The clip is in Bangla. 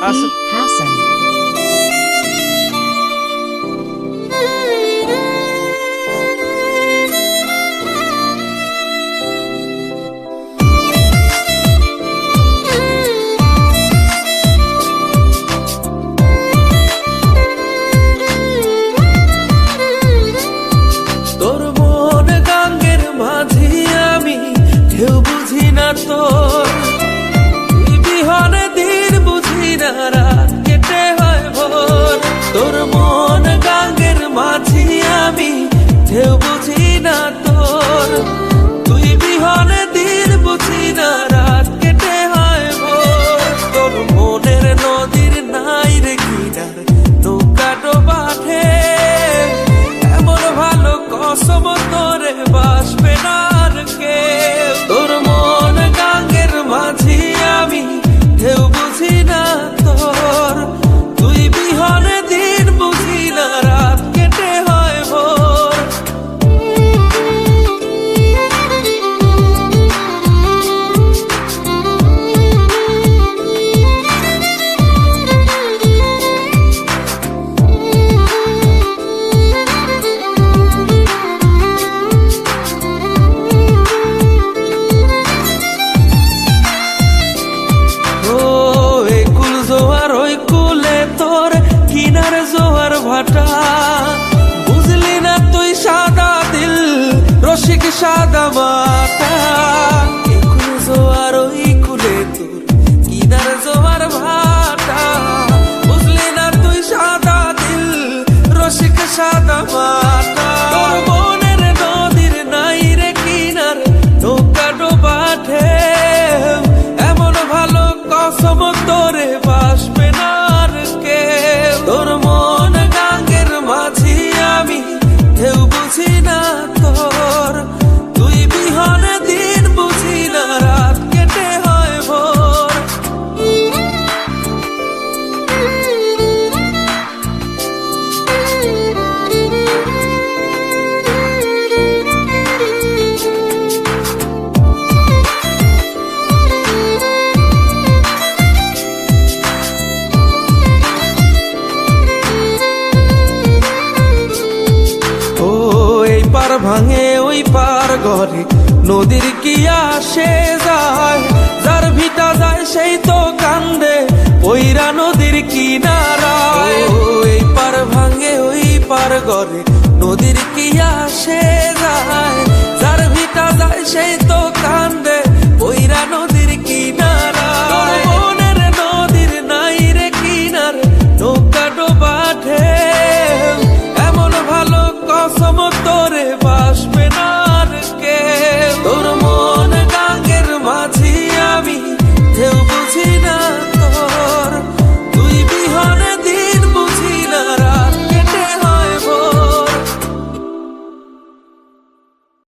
Hassan. Hassan. আশিক সাদা মাতা একুলে জোয়ার ওই কুলে তোর, কিনার জোয়ার ভাটা। বুঝলি না তুই সাদা দিল, রসিক সাদা মাতা ভাঙে ওই পার ঘরে। নদীর কি আসে যায়? যার ভিটা যায় সেই তো কান্দে। ওইরা নদীর কিনারায়। ওই পার ভাঙে ওই পার ঘরে। নদীর কি আসে